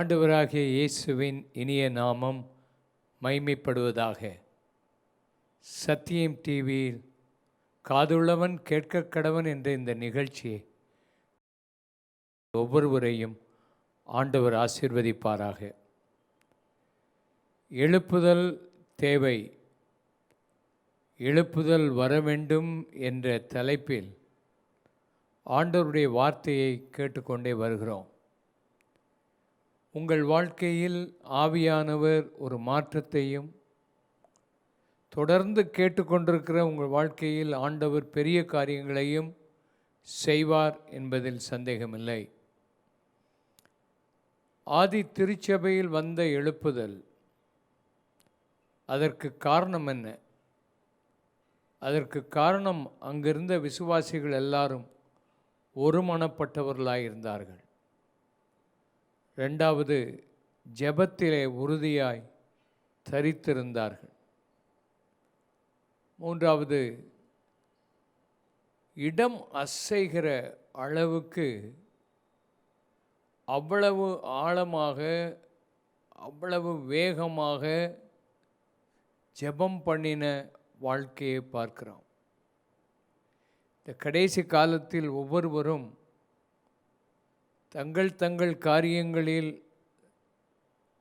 ஆண்டவராகிய இயேசுவின் இனிய நாமம் மைமைப்படுவதாக. சத்தியம் டிவியில் காதுள்ளவன் கேட்க கடவன் என்ற இந்த நிகழ்ச்சியை ஒவ்வொருவரையும் ஆண்டவர் ஆசீர்வதிப்பாராக. எழுப்புதல் தேவை. எழுப்புதல் வர வேண்டும் என்ற தலைப்பில் ஆண்டவருடைய வார்த்தையை கேட்டுக்கொண்டே வருகிறோம். உங்கள் வாழ்க்கையில் ஆவியானவர் ஒரு மாற்றத்தையும் தொடர்ந்து கேட்டுக்கொண்டிருக்கிற உங்கள் வாழ்க்கையில் ஆண்டவர் பெரிய காரியங்களையும் செய்வார் என்பதில் சந்தேகமில்லை. ஆதி திருச்சபையில் வந்த எழுப்புதல் அதற்கு காரணம் என்ன? அதற்கு காரணம் அங்கிருந்த விசுவாசிகள் எல்லாரும் ஒருமனப்பட்டவர்களாயிருந்தார்கள். ரெண்டாவது ஜெபத்திலே உறுதியாய் தரித்திருந்தார்கள். மூன்றாவது இடம் அசைகிற அளவுக்கு அவ்வளவு ஆழமாக அவ்வளவு வேகமாக ஜெபம் பண்ணின வாழ்க்கையை பார்க்கிறோம் இந்த கடைசி காலத்தில் ஒவ்வொருவரும் தங்கள் தங்கள் காரியங்களில்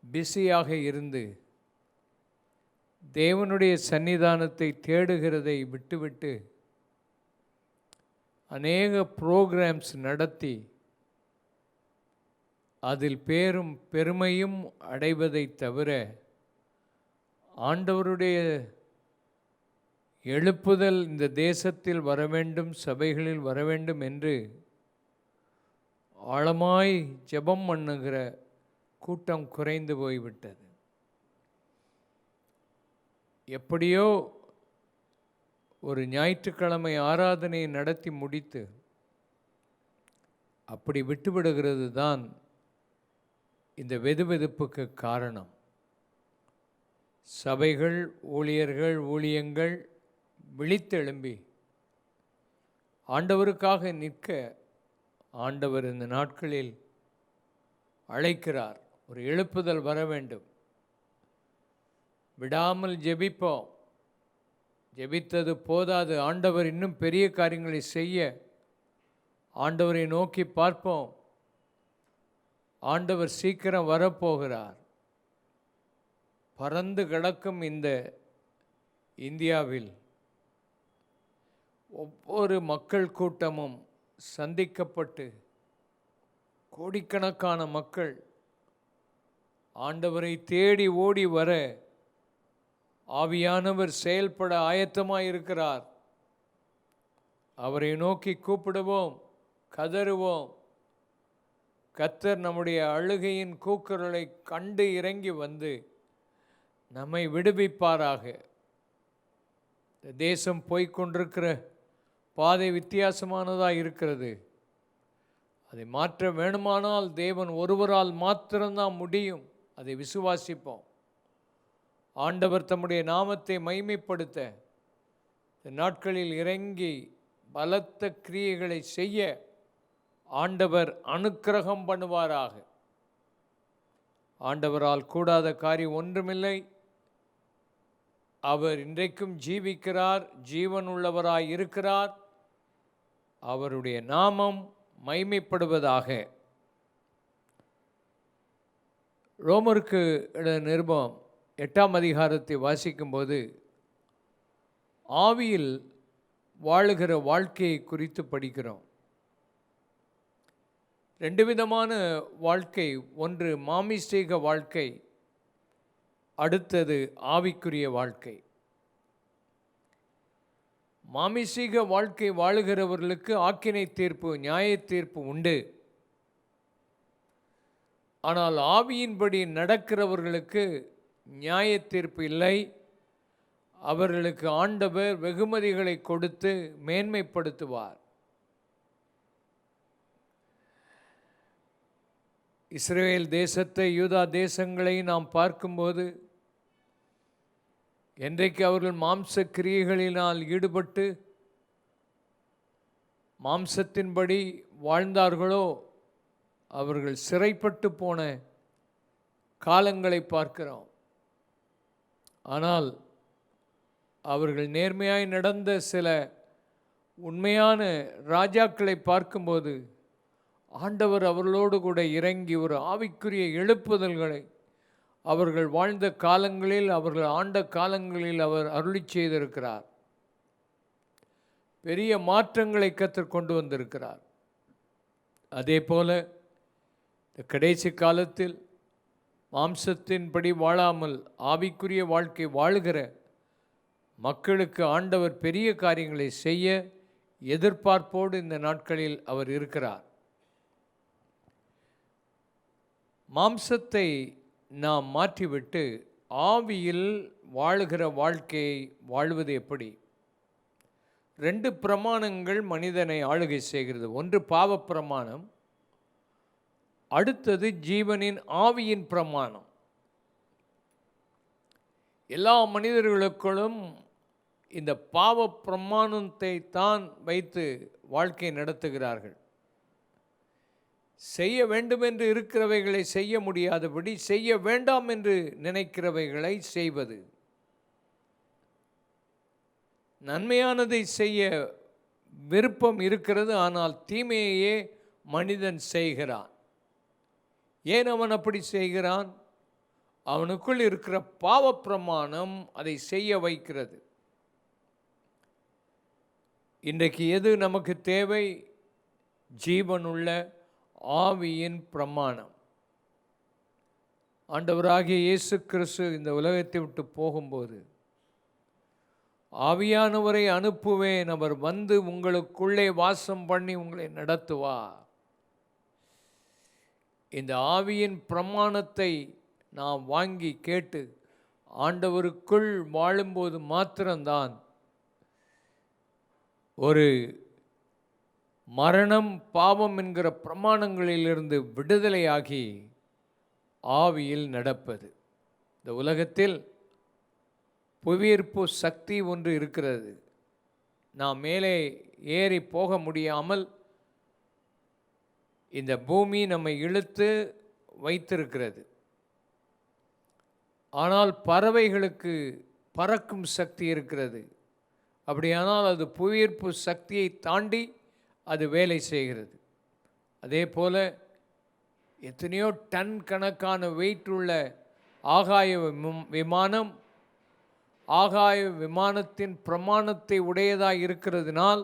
பிஸியாக இருந்து தேவனுடைய சன்னிதானத்தை தேடுகிறதை விட்டுவிட்டு அநேக ப்ரோக்ராம்ஸ் நடத்தி அதில் பேரும் பெருமையும் அடைவதை தவிர ஆண்டவருடைய எழுப்புதல் இந்த தேசத்தில் வர வேண்டும் சபைகளில் வர வேண்டும் என்று ஆழமாய் ஜெபம் பண்ணுகிற கூட்டம் குறைந்து போய்விட்டது. எப்படியோ ஒரு ஞாயிற்றுக்கிழமை ஆராதனை நடத்தி முடித்து அப்படி விட்டுவிடுகிறது தான் இந்த வெதுவெதுப்புக்கு காரணம். சபைகள் ஊழியர்கள் ஊழியங்கள் விழித்தெழும்பி ஆண்டவருக்காக நிற்க ஆண்டவர் இந்த நாட்களில் அழைக்கிறார். ஒரு எழுப்புதல் வர வேண்டும். விடாமல் ஜெபிப்போம். ஜெபித்தது போதாது. ஆண்டவர் இன்னும் பெரிய காரியங்களை செய்ய ஆண்டவரை நோக்கி பார்ப்போம். ஆண்டவர் சீக்கிரம் வரப்போகிறார். பறந்து கிடக்கும் இந்த இந்தியாவில் ஒவ்வொரு மக்கள் கூட்டமும் சந்திக்கப்பட்டு கோடிக்கணக்கான மக்கள் ஆண்டவரை தேடி ஓடி வர ஆவியானவர் செயல்பட ஆயத்தமாக இருக்கிறார் அவரை நோக்கி கூப்பிடுவோம் கதறுவோம். கத்தர் நம்முடைய அழுகையின் கூக்குரலை கண்டு இறங்கி வந்து நம்மை விடுவிப்பாராக. இந்த தேசம் போய்க்கொண்டிருக்கிற பாதை வித்தியாசமானதாக இருக்கிறது. அதை மாற்ற வேணுமானால் தேவன் ஒருவரால் மாத்திரம்தான் முடியும். அதை விசுவாசிப்போம். ஆண்டவர் தம்முடைய நாமத்தை மைமைப்படுத்த இந்த நாட்களில் இறங்கி பலத்த கிரியைகளை செய்ய ஆண்டவர் அனுக்கிரகம் பண்ணுவாராக. ஆண்டவரால் கூடாத காரியம் ஒன்றுமில்லை. அவர் இன்றைக்கும் ஜீவிக்கிறார் ஜீவன் உள்ளவராய் இருக்கிறார். அவருடைய நாமம் மைமைப்படுவதாக. ரோமருக்கு நிருபம் எட்டாம் அதிகாரத்தை வாசிக்கும்போது ஆவியில் வாழுகிற வாழ்க்கையை குறித்து படிக்கிறோம். ரெண்டு விதமான வாழ்க்கை ஒன்று மாமிஸ்டேக வாழ்க்கை அடுத்தது ஆவிக்குரிய வாழ்க்கை. மாமிசீக வாழ்க்கை வாழுகிறவர்களுக்கு ஆக்கினை தீர்ப்பு நியாய தீர்ப்பு உண்டு. ஆனால் ஆவியின்படி நடக்கிறவர்களுக்கு நியாய தீர்ப்பு இல்லை. அவர்களுக்கு ஆண்டவர் வெகுமதிகளை கொடுத்து மேன்மைப்படுத்துவார். இஸ்ரேல் தேசத்தை யூதா தேசங்களை நாம் பார்க்கும்போது என்றைக்கு அவர்கள் மாம்ச கிரியைகளினால் ஈடுபட்டு மாம்சத்தின்படி வாழ்ந்தார்களோ அவர்கள் சிறைப்பட்டு போன காலங்களை பார்க்கிறோம். ஆனால் அவர்கள் நேர்மையாய் நடந்த சில உண்மையான ராஜாக்களை பார்க்கும்போது ஆண்டவர் அவர்களோடு கூட இறங்கி ஒரு ஆவிக்குரிய எழுப்புதல்களை அவர்கள் வாழ்ந்த காலங்களில் அவர்கள் ஆண்ட காலங்களில் அவர் அருளி செய்திருக்கிறார். பெரிய மாற்றங்களை கற்றுக் கொண்டு வந்திருக்கிறார். அதே போல இந்த கடைசி காலத்தில் மாம்சத்தின்படி வாழாமல் ஆவிக்குரிய வாழ்க்கை வாழுகிற மக்களுக்கு ஆண்டவர் பெரிய காரியங்களை செய்ய எதிர்பார்ப்போடு இந்த நாட்களில் அவர் இருக்கிறார். மாம்சத்தை நாம் மாற்றிவிட்டு ஆவியில் வாழுகிற வாழ்க்கையை வாழ்வது எப்படி? ரெண்டு பிரமாணங்கள் மனிதனை ஆளுகை செய்கிறது. ஒன்று பாவ பிரமாணம் அடுத்தது ஜீவனின் ஆவியின் பிரமாணம். எல்லா மனிதர்களுக்குள்ளும் இந்த பாவ பிரமாணத்தை தான் வைத்து வாழ்க்கை நடத்துகிறார்கள். செய்ய வேண்டுமென்று இருக்கிறவைகளை செய்ய முடியாதபடி செய்ய வேண்டாம் என்று நினைக்கிறவைகளை செய்வது. நன்மையானதை செய்ய விருப்பம் இருக்கிறது ஆனால் தீமையையே மனிதன் செய்கிறான். ஏன் அவன் அப்படி செய்கிறான்? அவனுக்குள் இருக்கிற பாவ பிரமாணம் அதை செய்ய வைக்கிறது. இன்றைக்கு எது நமக்கு தேவை? ஜீவனுள்ள ஆவியின் பிரமாணம். ஆண்டவராகிய இயேசு கிறிஸ்து இந்த உலகத்தை விட்டு போகும்போது ஆவியானவரை அனுப்புவேன் அவர் வந்து உங்களுக்குள்ளே வாசம் பண்ணி உங்களை நடத்துவார் இந்த ஆவியின் பிரமாணத்தை நாம் வாங்கி கேட்டு ஆண்டவருக்குள் வாழும்போது மாத்திரம்தான் ஒரு மரணம் பாவம் என்கிற பிரமாணங்களிலிருந்து விடுதலையாகி ஆவியில் நடப்பது. இந்த உலகத்தில் புவியீர்ப்பு சக்தி ஒன்று இருக்கிறது. நாம் மேலே ஏறி போக முடியாமல் இந்த பூமி நம்மை இழுத்து வைத்திருக்கிறது. ஆனால் பறவைகளுக்கு பறக்கும் சக்தி இருக்கிறது. அப்படியானால் அது புவியீர்ப்பு சக்தியை தாண்டி அது வேலை செய்கிறது. அதே போல் எத்தனையோ டன் கணக்கான வெயிட் உள்ள ஆகாய விமானம் ஆகாய விமானத்தின் பிரமாணத்தை உடையதாக இருக்கிறதுனால்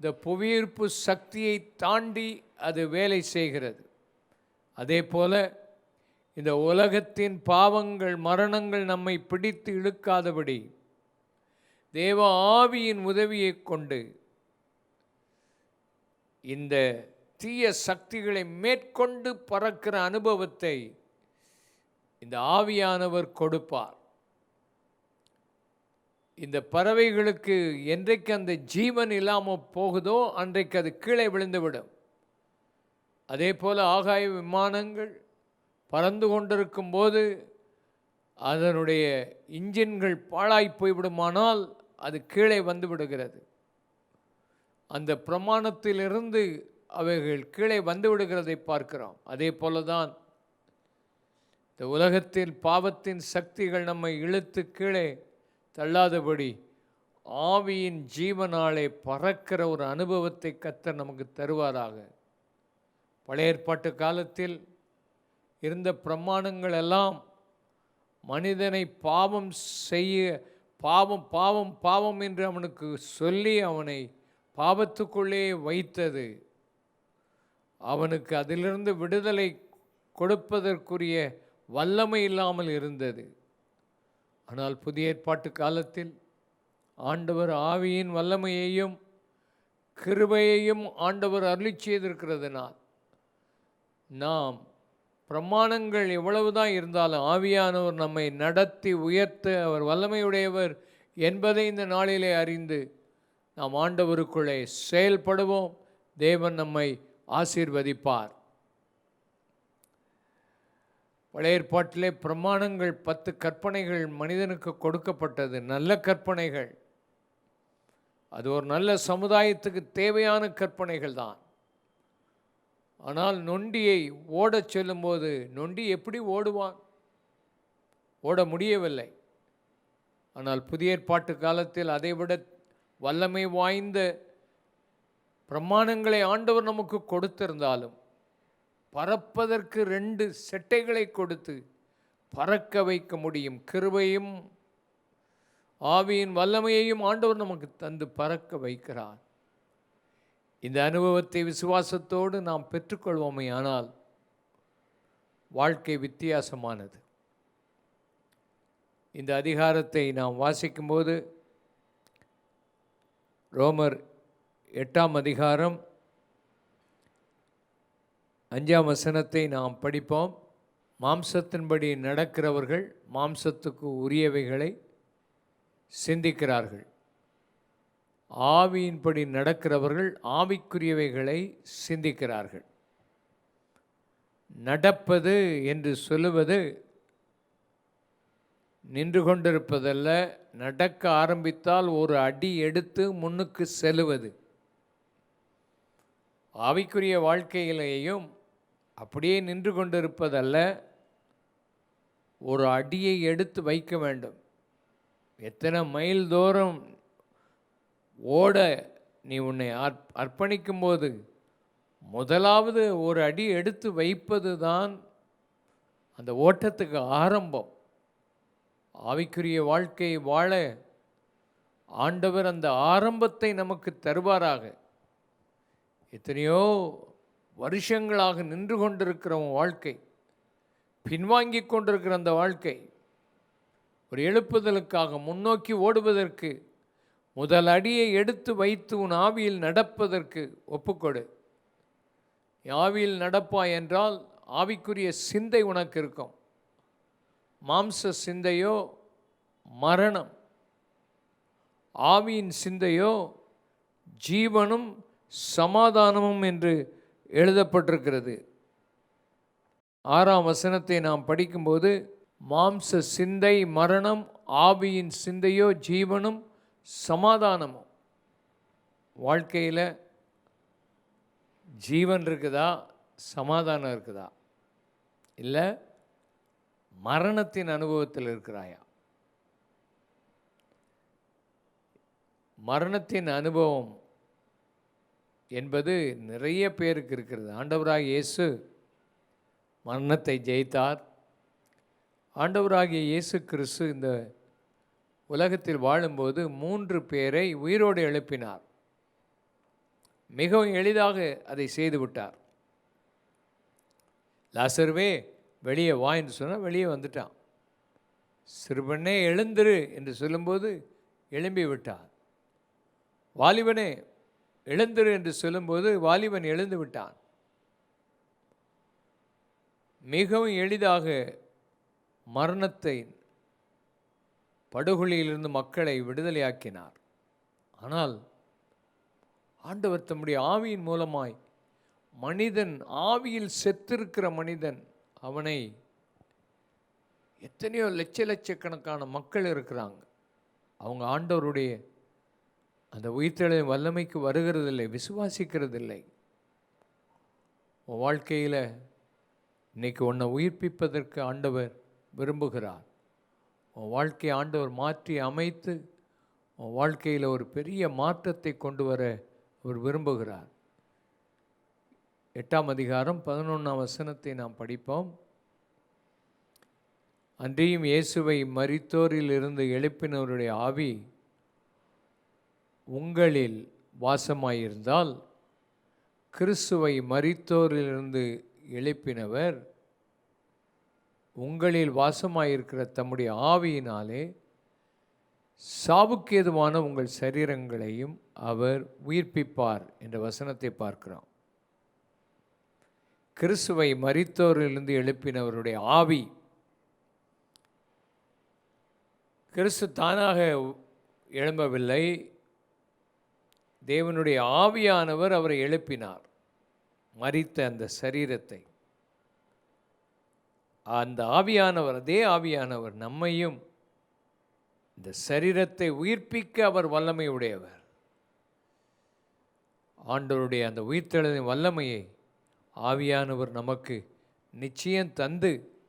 இந்த புவியீர்ப்பு சக்தியை தாண்டி அது வேலை செய்கிறது. அதே போல் இந்த உலகத்தின் பாவங்கள் மரணங்கள் நம்மை பிடித்து இழுக்காதபடி தேவ ஆவியின் உதவியை கொண்டு இந்த தீய சக்திகளை மேற்கொண்டு பறக்கிற அனுபவத்தை இந்த ஆவியானவர் கொடுப்பார். இந்த பறவைகளுக்கு என்றைக்கு அந்த ஜீவன் இல்லாமல் போகுதோ அன்றைக்கு அது கீழே விழுந்துவிடும். அதே போல் ஆகாய விமானங்கள் பறந்து கொண்டிருக்கும் போது அதனுடைய இன்ஜின்கள் பாழாய் போய்விடுமானால் அது கீழே வந்து விடுகிறது. அந்த பிரமாணத்திலிருந்து அவைகள் கீழே வந்து விடுகிறதை பார்க்கிறோம். அதே போல தான் இந்த உலகத்தில் பாவத்தின் சக்திகள் நம்மை இழுத்து கீழே தள்ளாதபடி ஆவியின் ஜீவனாலே பறக்கிற ஒரு அனுபவத்தை கத்தர் நமக்கு தருவாராக. பழைய ஏற்பாட்டு காலத்தில் இருந்த பிரமாணங்கள் எல்லாம் மனிதனை பாவம் செய்ய பாவம் பாவம் பாவம் என்று அவனுக்கு சொல்லி அவனை பாவத்துக்குள்ளே வைத்தது. அவனுக்கு அதிலிருந்து விடுதலை கொடுப்பதற்குரிய வல்லமை இல்லாமல் இருந்தது. ஆனால் புதிய ஏற்பாட்டு காலத்தில் ஆண்டவர் ஆவியின் வல்லமையையும் கிருபையையும் ஆண்டவர் அருளி செய்திருக்கிறதுனால் நாம் பிரமாணங்கள் எவ்வளவுதான் இருந்தாலும் ஆவியானவர் நம்மை நடத்தி உயர்த்த அவர் வல்லமையுடையவர் என்பதை இந்த நாளிலே அறிந்து நாம் ஆண்டவருக்குள்ளே செயல்படுவோம். தேவன் நம்மை ஆசீர்வதிப்பார். பழைய ஏற்பாட்டிலே பிரமாணங்கள் பத்து கற்பனைகள் மனிதனுக்கு கொடுக்கப்பட்டது. நல்ல கற்பனைகள். அது ஒரு நல்ல சமுதாயத்துக்கு தேவையான கற்பனைகள் தான். ஆனால் நொண்டியை ஓடச் செல்லும்போது நொண்டி எப்படி ஓடுவான்? ஓட முடியவில்லை. ஆனால் புதிய ஏற்பாட்டு காலத்தில் அதைவிட வல்லமை வாய்ந்த பிரமாணங்களை ஆண்டவர் நமக்கு கொடுத்திருந்தாலும் பறப்பதற்கு ரெண்டு செட்டைகளை கொடுத்து பறக்க வைக்க முடியும். கிருபையும் ஆவியின் வல்லமையையும் ஆண்டவர் நமக்கு தந்து பறக்க வைக்கிறார். இந்த அனுபவத்தை விசுவாசத்தோடு நாம் பெற்றுக்கொள்வோமே ஆனால் வாழ்க்கை வித்தியாசமானது. இந்த அதிகாரத்தை நாம் வாசிக்கும்போது ரோமர் எட்டாம் அதிகாரம் அஞ்சாம் வசனத்தை நாம் படிப்போம். மாம்சத்தின்படி நடக்கிறவர்கள் மாம்சத்துக்கு உரியவைகளை சிந்திக்கிறார்கள். ஆவியின்படி நடக்கிறவர்கள் ஆவிக்குரியவைகளை சிந்திக்கிறார்கள். நடப்பது என்று சொல்லுவது நின்று கொண்டிருப்பதல்ல நடக்க ஆரம்பித்தால் ஒரு அடி எடுத்து முன்னுக்கு செல்லுவது. ஆவிக்குரிய வாழ்க்கையிலேயும் அப்படியே நின்று கொண்டிருப்பதல்ல. ஒரு அடியை எடுத்து வைக்க வேண்டும். எத்தனை மைல் தூரம் ஓட நீ உன்னை அர்ப் அர்ப்பணிக்கும் போது முதலாவது ஒரு அடி எடுத்து வைப்பது தான் அந்த ஓட்டத்துக்கு ஆரம்பம். ஆவிக்குரிய வாழ்க்கை வாழ ஆண்டவர் அந்த ஆரம்பத்தை நமக்கு தருவாராக. எத்தனையோ வருஷங்களாக நின்று கொண்டிருக்கிறவன் வாழ்க்கை பின்வாங்கி கொண்டிருக்கிற அந்த வாழ்க்கை ஒரு எழுப்புதலுக்காக முன்னோக்கி ஓடுவதற்கு முதல் அடியை எடுத்து வைத்து உன் ஆவியில் நடப்பதற்கு ஒப்புக்கொடு. ஆவியில் நடப்பாய் என்றால் ஆவிக்குரிய சிந்தை உனக்கு இருக்கும். மாம்ச சிந்தையோ மரணம். ஆவியின் சிந்தையோ ஜீவனும் சமாதானமும் என்று எழுதப்பட்டிருக்கிறது. ஆறாம் வசனத்தை நாம் படிக்கும்போது மாம்ச சிந்தை மரணம் ஆவியின் சிந்தையோ ஜீவனும் சமாதானமும். வாழ்க்கையில் ஜீவன் இருக்குதா சமாதானம் இருக்குதா? இல்லை மரணத்தின் அனுபவத்தில் இருக்கிறாயா? மரணத்தின் அனுபவம் என்பது நிறைய பேருக்கு இருக்கிறது. ஆண்டவராக இயேசு மரணத்தை ஜெயித்தார். ஆண்டவராகிய இயேசு கிறிஸ்து இந்த உலகத்தில் வாழும்போது மூன்று பேரை உயிரோடு எழுப்பினார். மிகவும் எளிதாக அதை செய்துவிட்டார் லாசர்வே வெளியே வா சொன்னால் வெளியே வந்துட்டான். சிறுவனே எழுந்திரு என்று சொல்லும்போது எழும்பி விட்டார் வாலிபனே எழுந்திரு என்று சொல்லும்போது வாலிபன் எழுந்து விட்டான். மிகவும் எளிதாக மரணத்தை படுகொலியிலிருந்து மக்களை விடுதலையாக்கினார். ஆனால் ஆண்டவர் தம்முடைய ஆவியின் மூலமாய் மனிதன் ஆவியில் செத்திருக்கிற மனிதன் அவனை எத்தனையோ லட்ச லட்சக்கணக்கான மக்கள் இருக்கிறாங்க. அவங்க ஆண்டவருடைய அந்த உயிர்த்தெழும் வல்லமைக்கு வருகிறதில்லை விசுவாசிக்கிறதில்லை. உன் வாழ்க்கையில் இன்னைக்கு உன்னை உயிர்ப்பிப்பதற்கு ஆண்டவர் விரும்புகிறார். உன் வாழ்க்கையை ஆண்டவர் மாற்றி அமைத்து உன் வாழ்க்கையில் ஒரு பெரிய மாற்றத்தை கொண்டு வர அவர் விரும்புகிறார். எட்டாம் அதிகாரம் பதினொன்றாம் வசனத்தை நாம் படிப்போம். அன்றியும் இயேசுவை மரித்தோரில் இருந்து எழுப்பினவருடைய ஆவி உங்களில் வாசமாயிருந்தால் கிறிஸ்துவை மரித்தோரிலிருந்து எழுப்பினவர் உங்களில் வாசமாயிருக்கிற தம்முடைய ஆவியினாலே சாவுக்கேதுவான உங்கள் சரீரங்களையும் அவர் உயிர்ப்பிப்பார் என்ற வசனத்தை பார்க்கிறோம். கிறிஸ்துவை மறித்தோரிலிருந்து எழுப்பினவருடைய ஆவி. கிறிஸ்து தானாக எழும்பவில்லை. தேவனுடைய ஆவியானவர் அவரை எழுப்பினார். மறித்த அந்த சரீரத்தை. அந்த ஆவியானவர் அதே ஆவியானவர் நம்மையும் இந்த சரீரத்தை உயிர்ப்பிக்க அவர் வல்லமை உடையவர் ஆண்டவருடைய அந்த உயிர்த்தெழுதின் வல்லமையை ஆவியானவர் நமக்கு நிச்சயம் தந்து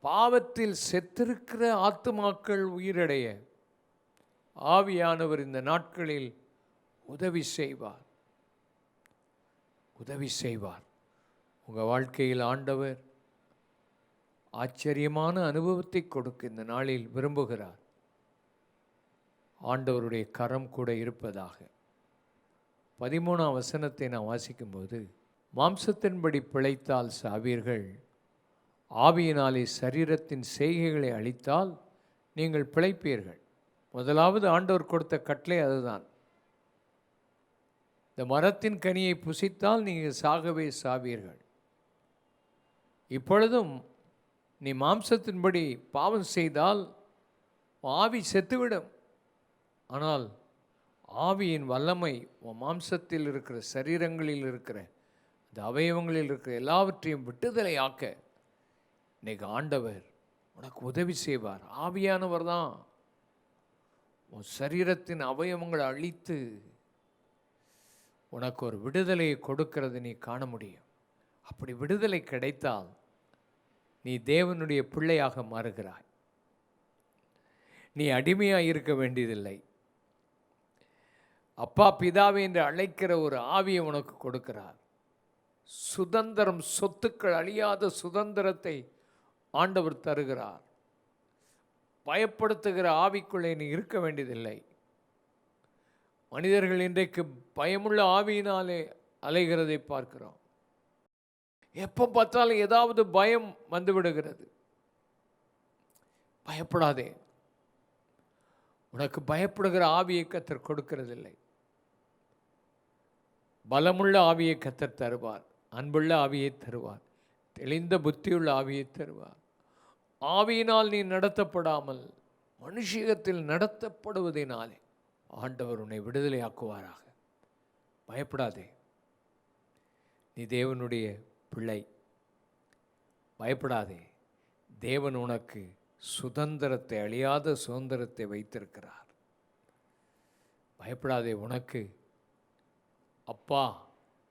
பாவத்தில் செத்திருக்கிற ஆத்துமாக்கள் உயிரடைய ஆவியானவர் இந்த நாட்களில் உதவி செய்வார். உதவி செய்வார். உங்கள் வாழ்க்கையில் ஆண்டவர் ஆச்சரியமான அனுபவத்தை கொடுக்க இந்த நாளில் விரும்புகிறார். ஆண்டவருடைய கரம் கூட இருப்பதாக. பதிமூணாம் வசனத்தை நான் வாசிக்கும்போது மாம்சத்தின்படி பிழைத்தால் சாவீர்கள். ஆவியினாலே சரீரத்தின் செய்கைகளை அளித்தால் நீங்கள் பிழைப்பீர்கள். முதலாவது ஆண்டவர் கொடுத்த கட்டளை அதுதான். இந்த மரத்தின் கனியை புசித்தால் நீங்கள் சாகவே சாவீர்கள். இப்பொழுதும் நீ மாம்சத்தின்படி பாவம் செய்தால் ஆவி செத்துவிடும். ஆனால் ஆவியின் வல்லமை மாம்சத்தில் இருக்கிற சரீரங்களில் இருக்கிற அந்த அவயவங்களில் இருக்கிற எல்லாவற்றையும் விட்டுதலையாக்க இன்னைக்கு ஆண்டவர் உனக்கு உதவி செய்வார். ஆவியானவர் தான் உன் சரீரத்தின் அவயவங்களை அழித்து உனக்கு ஒரு விடுதலையை கொடுக்கிறது நீ காண முடியும். அப்படி விடுதலை கிடைத்தால் நீ தேவனுடைய பிள்ளையாக மாறுகிறாய். நீ அடிமையாக இருக்க வேண்டியதில்லை. அப்பா பிதாவை என்று அழைக்கிற ஒரு ஆவியை உனக்கு கொடுக்கிறார். சுதந்திரம் சொத்துக்கள் அழியாத சுதந்திரத்தை ஆண்டவர் தருகிறார். பயப்படுத்துகிற ஆவிக்குள்ளே நீ இருக்க வேண்டியதில்லை. மனிதர்கள் இன்றைக்கு பயமுள்ள ஆவியினாலே அலைகிறதை பார்க்கிறோம். எப்போ பார்த்தாலும் ஏதாவது பயம் வந்துவிடுகிறது பயப்படாதே. உனக்கு பயப்படுகிற ஆவியை கத்தர் கொடுக்கிறதில்லை. பலமுள்ள ஆவியை கத்தர் தருவார். அன்புள்ள ஆவியை தருவார். தெளிந்த புத்தியுள்ள ஆவியை தருவார். ஆவியினால் நீ நடத்தப்படாமல் மனுஷிகத்தில் நடத்தப்படுவதினாலே ஆண்டவர் உன்னை விடுதலையாக்குவாராக. பயப்படாதே. நீ தேவனுடைய பிள்ளை. பயப்படாதே. தேவன் உனக்கு சுதந்திரத்தை அழியாத சுதந்திரத்தை வைத்திருக்கிறார். பயப்படாதே. உனக்கு அப்பா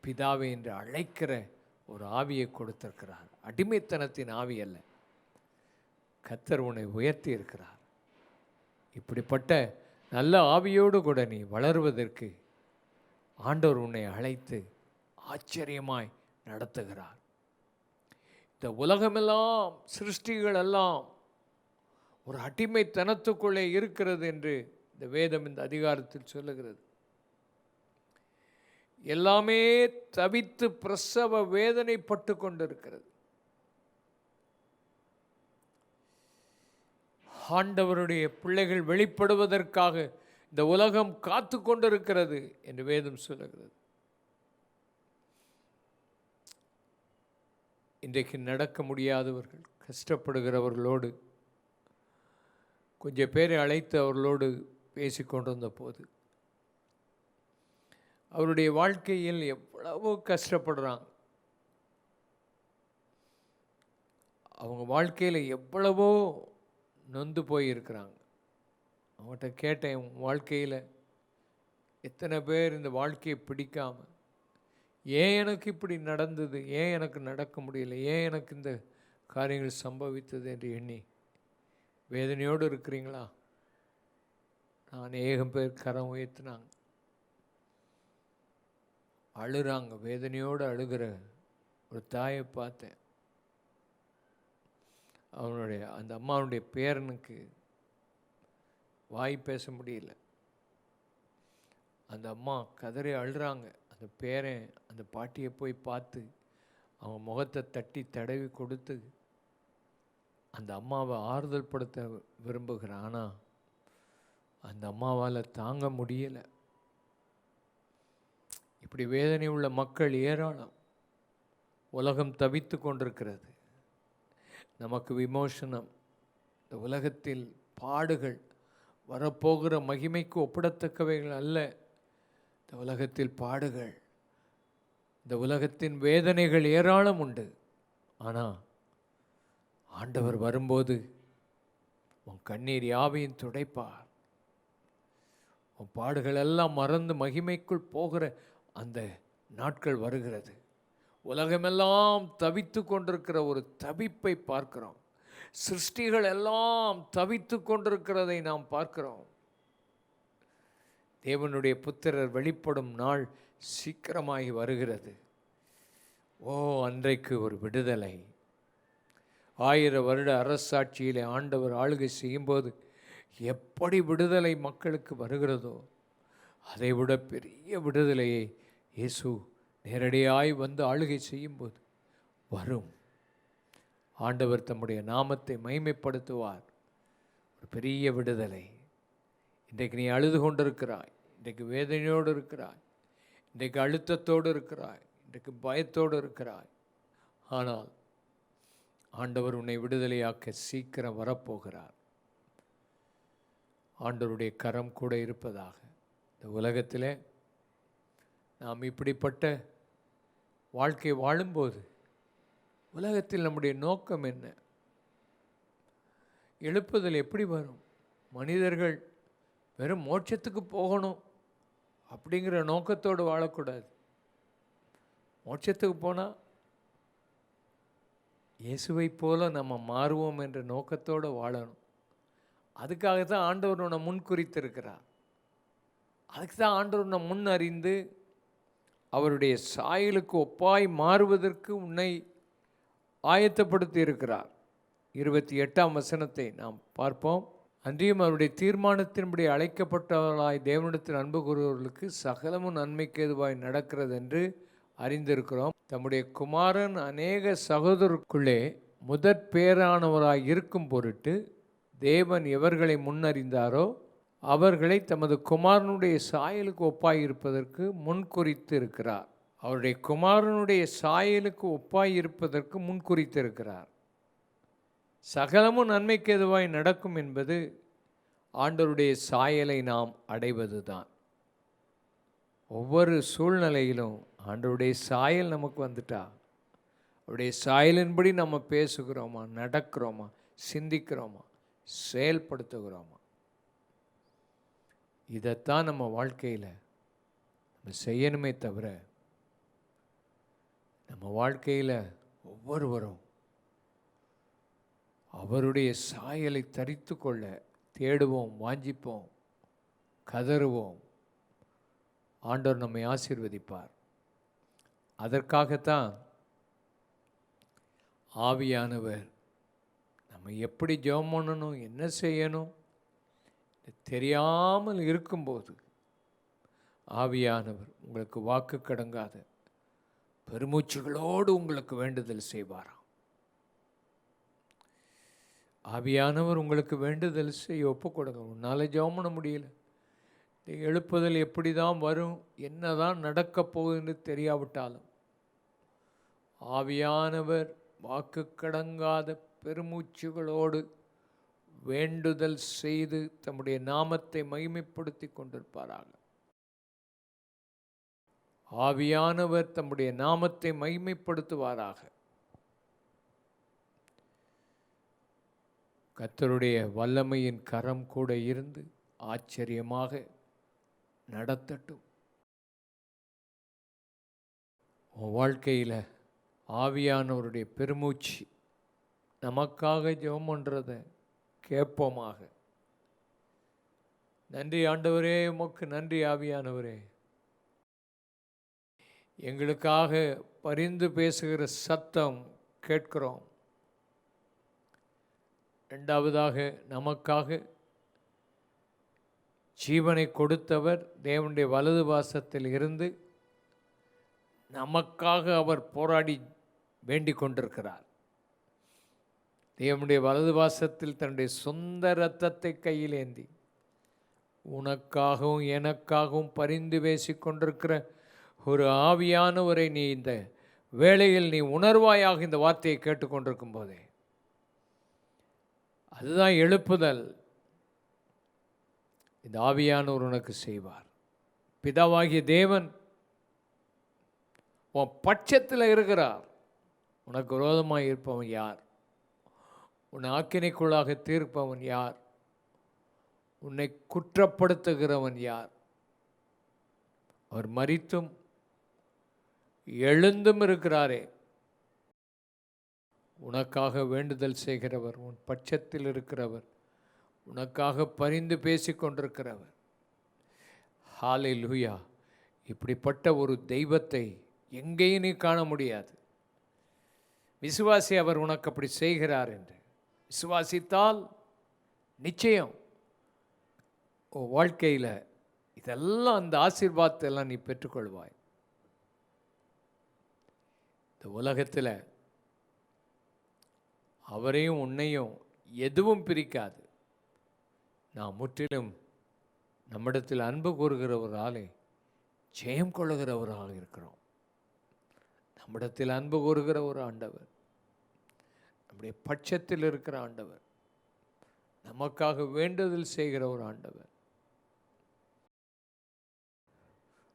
பிதாவே என்று அழைக்கிற ஒரு ஆவியை கொடுத்திருக்கிறார். அடிமைத்தனத்தின் ஆவி அல்ல. கத்தர் உன்னை உயர்த்தி இருக்கிறார். இப்படிப்பட்ட நல்ல ஆவியோடு கூட நீ வளருவதற்கு ஆண்டவர் உன்னை அழைத்து ஆச்சரியமாய் நடத்துகிறார். இந்த உலகமெல்லாம் சிருஷ்டிகள் எல்லாம் ஒரு அடிமைத்தனத்துக்குள்ளே இருக்கிறது என்று இந்த வேதம் இந்த அதிகாரத்தில் சொல்லுகிறது. எல்லாமே தவித்து பிரசவ வேதனைப்பட்டு கொண்டிருக்கிறது. ஆண்டவருடைய பிள்ளைகள் வெளிப்படுவதற்காக இந்த உலகம் காத்து கொண்டிருக்கிறது என்று வேதம் சொல்லுகிறது. இன்றைக்கு நடக்க முடியாதவர்கள் கஷ்டப்படுகிறவர்களோடு கொஞ்சம் பேரை அழைத்து அவர்களோடு பேசி கொண்டிருந்த போது அவருடைய வாழ்க்கையில் எவ்வளவோ கஷ்டப்படுறாங்க அவங்க வாழ்க்கையில் எவ்வளவோ நொந்து போயிருக்கிறாங்க. அவங்ககிட்ட கேட்டேன் வாழ்க்கையில் எத்தனை பேர் இந்த வாழ்க்கையை பிடிக்காமல் ஏன் எனக்கு இப்படி நடந்தது ஏன் எனக்கு நடக்க முடியல ஏன் எனக்கு இந்த காரியங்கள் சம்பவித்தது? என்று எண்ணி வேதனையோடு இருக்கிறீங்களா? நான் ஏகம் பேர் கரம் உயர்த்தினாங்க. அழுகிறாங்க வேதனையோடு அழுகிற ஒரு தாயை பார்த்தேன். அவனுடைய அந்த அம்மாவுடைய பேரனுக்கு வாய் பேச முடியல. அந்த அம்மா கதறி அழுறாங்க. அந்த பேரன் அந்த பாட்டியை போய் பார்த்து அவங்க முகத்தை தட்டி தடவி கொடுத்து அந்த அம்மாவை ஆறுதல் படுத்த விரும்புகிறான்? ஆனால் அந்த அம்மாவால் தாங்க முடியலை. இப்படி வேதனை உள்ள மக்கள் ஏராளம். உலகம் தவித்து கொண்டிருக்கிறது. நமக்கு விமோசனம். இந்த உலகத்தில் பாடுகள். வரப்போகிற மகிமைக்கு ஒப்பிடத்தக்கவைகள் அல்ல. இந்த உலகத்தில் பாடுகள். இந்த உலகத்தின் வேதனைகள் ஏராளம் உண்டு. ஆனால் ஆண்டவர் வரும்போது உன் கண்ணீர் யாவையும் துடைப்பார். உன் பாடுகள் எல்லாம் மறந்து மகிமைக்குள் போகிற அந்த நாட்கள் வருகிறது. உலகமெல்லாம் தவித்து கொண்டிருக்கிற ஒரு தவிப்பை பார்க்கிறோம். சிருஷ்டிகள் எல்லாம் தவித்து கொண்டிருக்கிறதை நாம் பார்க்கிறோம். தேவனுடைய புத்திரர் வெளிப்படும் நாள் சீக்கிரமாகி வருகிறது. ஓ அன்றைக்கு ஒரு விடுதலை. ஆயிரம் வருட அரசாட்சியிலே ஆண்டவர் ஆளுகை செய்யும்போது எப்படி விடுதலை மக்களுக்கு வருகிறதோ அதைவிட பெரிய விடுதலையை இயேசு நேரடியாய் வந்து ஆளுகை செய்யும்போது வரும். ஆண்டவர் தம்முடைய நாமத்தை மைமைப்படுத்துவார் ஒரு பெரிய விடுதலை. இன்றைக்கு நீ அழுது கொண்டிருக்கிறாய். இன்றைக்கு வேதனையோடு இருக்கிறாய். இன்றைக்கு அழுத்தத்தோடு இருக்கிறாய். இன்றைக்கு பயத்தோடு இருக்கிறாய். ஆனால் ஆண்டவர் உன்னை விடுதலையாக்க சீக்கிரம் வரப்போகிறார். ஆண்டவருடைய கரம் கூட இருப்பதாக இந்த உலகத்தில் நாம் இப்படிப்பட்ட வாழ்க்கை வாழும்போது உலகத்தில் நம்முடைய நோக்கம் என்ன? எழுப்புதல் எப்படி வரும்? மனிதர்கள் வெறும் மோட்சத்துக்கு போகணும் அப்படிங்கிற நோக்கத்தோடு வாழக்கூடாது. மோட்சத்துக்கு போனால் இயேசுவை போல நம்ம மாறுவோம் என்ற நோக்கத்தோடு வாழணும். அதுக்காக தான் ஆண்டவர் உன்னை முன் குறித்திருக்கிறார் அதுக்கு தான் ஆண்டவர் உன்னை முன் அறிந்து அவருடைய சாயலுக்கு ஒப்பாய் மாறுவதற்கு உன்னை ஆயத்தப்படுத்தி இருக்கிறார் இருபத்தி எட்டாம் வசனத்தை நாம் பார்ப்போம். அன்றியும் அவருடைய தீர்மானத்தின்படி அழைக்கப்பட்டவர்களாய் தேவனிடத்தில் அன்பு கூறுவர்களுக்கு சகலமும் நன்மைக்கு எதுவாய் நடக்கிறது என்று அறிந்திருக்கிறோம். தம்முடைய குமாரன் அநேக சகோதரருக்குள்ளே முதற் பேரானவராய் இருக்கும் பொருட்டு தேவன் எவர்களை முன்னறிந்தாரோ அவர்களை தமது குமாரனுடைய சாயலுக்கு ஒப்பாய் இருப்பதற்கு முன்குறித்து இருக்கிறார் அவருடைய குமாரனுடைய சாயலுக்கு ஒப்பாய் இருப்பதற்கு முன்குறித்து இருக்கிறார் சகலமும் நன்மைக்கு எதுவாய் நடக்கும் என்பது ஆண்டவருடைய சாயலை நாம் அடைவதுதான். ஒவ்வொரு சூழ்நிலையிலும் ஆண்டவருடைய சாயல் நமக்கு வந்துட்டா? அவருடைய சாயலின்படி நம்ம பேசுகிறோமா? நடக்கிறோமா? சிந்திக்கிறோமா? செயல்படுத்துகிறோமா? இதைத்தான் நம்ம வாழ்க்கையில் நம்ம செய்யணுமே தவிர நம்ம வாழ்க்கையில் ஒவ்வொருவரும் அவருடைய சாயலை தரித்து கொள்ள தேடுவோம் வாஞ்சிப்போம் கதறுவோம். ஆண்டவர் நம்மை ஆசீர்வதிப்பார். அதற்காகத்தான் ஆவியானவர் நம்ம எப்படி ஜெபம் பண்ணணும் என்ன செய்யணும் தெரியாமல் இருக்கும்போது ஆவியானவர் உங்களுக்கு வாக்கு கடங்காத பெருமூச்சுகளோடு உங்களுக்கு வேண்டுதல் செய்வாராம் ஆவியானவர் உங்களுக்கு வேண்டுதல் செய்ய ஒப்பு கொடுங்க. உன்னால் ஜெபம் பண்ண முடியல. நீ எழுப்புதல் எப்படி தான் வரும்? என்ன தான் நடக்கப் போகுதுன்னு தெரியாவிட்டாலும் ஆவியானவர் வாக்கு கடங்காத பெருமூச்சுகளோடு வேண்டுதல் செய்து தம்முடைய நாமத்தை மகிமைப்படுத்தி கொண்டிருப்பாராக. ஆவியானவர் தம்முடைய நாமத்தை மகிமைப்படுத்துவாராக. கத்தருடைய வல்லமையின் கரம் கூட இருந்து ஆச்சரியமாக நடத்தட்டும். உன் வாழ்க்கையில் ஆவியானவருடைய பெருமூச்சு நமக்காக ஜெபம் பண்ணுறதை கேட்போமாக. நன்றி ஆண்டவரே உமக்கு நன்றி ஆவியானவரே. எங்களுக்காக பரிந்து பேசுகிற சத்தம் கேட்கிறோம். ரெண்டாவதாக நமக்காக ஜீவனை கொடுத்தவர் தேவனுடைய வலது வாசத்தில் இருந்து நமக்காக அவர் போராடி வேண்டிக் கொண்டிருக்கிறார் தேவனுடைய வலது வாசத்தில் தன்னுடைய சொந்த இரத்தத்தை கையில் ஏந்தி உனக்காகவும் எனக்காகவும் பரிந்து பேசிக் கொண்டிருக்கிற ஒரு ஆவியானவரை நீ இந்த வேளையில் நீ உணர்வாயாக இந்த வார்த்தையை கேட்டுக்கொண்டிருக்கும் போதே. அதுதான் எழுப்புதல். இந்த ஆவியானவர் உனக்கு செய்வார். பிதாவாகிய தேவன் உன் பட்சத்தில் இருக்கிறார். உனக்கு விரோதமாக இருப்பவன் யார்? உன் ஆக்கினைக்குள்ளாக தீர்ப்பவன் யார்? உன்னை குற்றப்படுத்துகிறவன் யார்? அவர் மறித்தும் எழுந்தும் இருக்கிறாரே. உனக்காக வேண்டுதல் செய்கிறவர் உன் பட்சத்தில் இருக்கிறவர் உனக்காக பரிந்து பேசி கொண்டிருக்கிறவர். ஹாலே லூயா இப்படிப்பட்ட ஒரு தெய்வத்தை எங்கேயும் நீ காண முடியாது. விசுவாசி அவர் உனக்கு அப்படி செய்கிறார் என்று. விசுவாசித்தால் நிச்சயம் வாழ்க்கையில் இதெல்லாம் அந்த ஆசீர்வாதத்தை எல்லாம் நீ பெற்றுக்கொள்வாய். இந்த உலகத்தில் அவரையும் உன்னையும் எதுவும் பிரிக்காது. நான் முற்றிலும் நம்மிடத்தில் அன்பு கூறுகிறவராலே ஜெயம் கொள்ளுகிறவராக இருக்கிறோம். நம்மிடத்தில் அன்பு கூறுகிற ஒரு ஆண்டவர். நம்முடைய பட்சத்தில் இருக்கிற ஆண்டவர். நமக்காக வேண்டுதல் செய்கிற ஒரு ஆண்டவர்.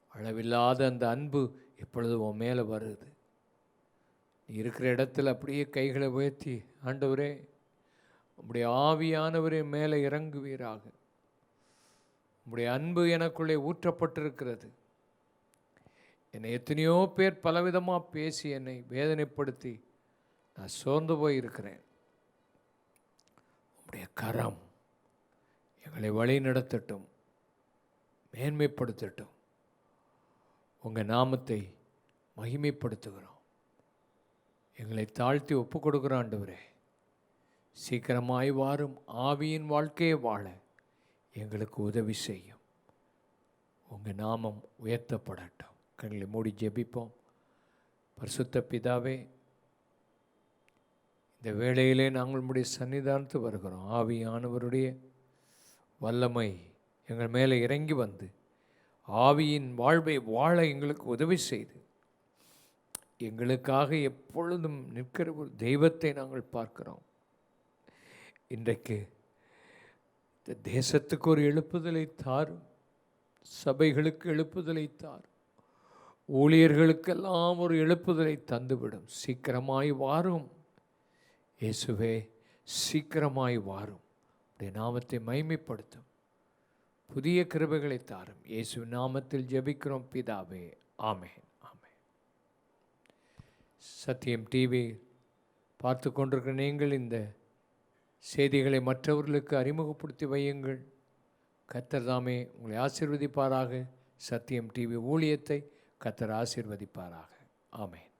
அளவில்லாத அந்த அன்பு எப்பொழுது உன் மேலே வருது? நீ இருக்கிற இடத்துல அப்படியே கைகளை உயர்த்தி ஆண்டவரே உம்முடைய ஆவியானவரே மேலே இறங்குவீராக. உம்முடைய அன்பு எனக்குள்ளே ஊற்றப்பட்டிருக்கிறது. என்னை எத்தனையோ பேர் பலவிதமாக பேசி என்னை வேதனைப்படுத்தி நான் சோர்ந்து போய் இருக்கிறேன் உடைய கரம் எங்களை வழி நடத்தட்டும் மேன்மைப்படுத்தட்டும். உங்கள் நாமத்தை மகிமைப்படுத்துகிறோம். எங்களை தாழ்த்தி ஒப்பு கொடுக்குற ஆண்டவரே சீக்கிரமாய் வாரும் ஆவியின் வாழ்க்கையை வாழ எங்களுக்கு உதவி செய்யும். உங்கள் நாமம் உயர்த்தப்படட்டும். கண்களை மூடி ஜெபிப்போம். பரிசுத்த பிதாவே இந்த வேளையிலே நாங்கள் உம்முடைய சன்னிதானத்து வருகிறோம். ஆவியானவருடைய வல்லமை எங்கள் மேலே இறங்கி வந்து ஆவியின் வாழ்வை வாழ எங்களுக்கு உதவி செய்து எங்களுக்காக எப்பொழுதும் நிற்கிற ஒரு தெய்வத்தை நாங்கள் பார்க்கிறோம். இன்றைக்கு இந்த தேசத்துக்கு ஒரு எழுப்புதலை தாரும் சபைகளுக்கு எழுப்புதலை தாரும் ஊழியர்களுக்கெல்லாம் ஒரு எழுப்புதலை தந்துவிடும். சீக்கிரமாய் வாரும். இயேசுவே சீக்கிரமாய் வாரும். உடைய நாமத்தை மைமைப்படுத்தும் புதிய கிருபைகளை தாரும். இயேசு நாமத்தில் ஜெபிக்கிறோம் பிதாவே. ஆமேன். ஆமென். சத்தியம் டிவி பார்த்து கொண்டிருக்கிற நீங்கள் இந்த செய்திகளை மற்றவர்களுக்கு அறிமுகப்படுத்தி வையுங்கள். கத்தர் தாமே உங்களை ஆசீர்வதிப்பாராக. சத்தியம் டிவி ஊழியத்தை கத்தர் ஆசிர்வதிப்பாராக. ஆமேன்.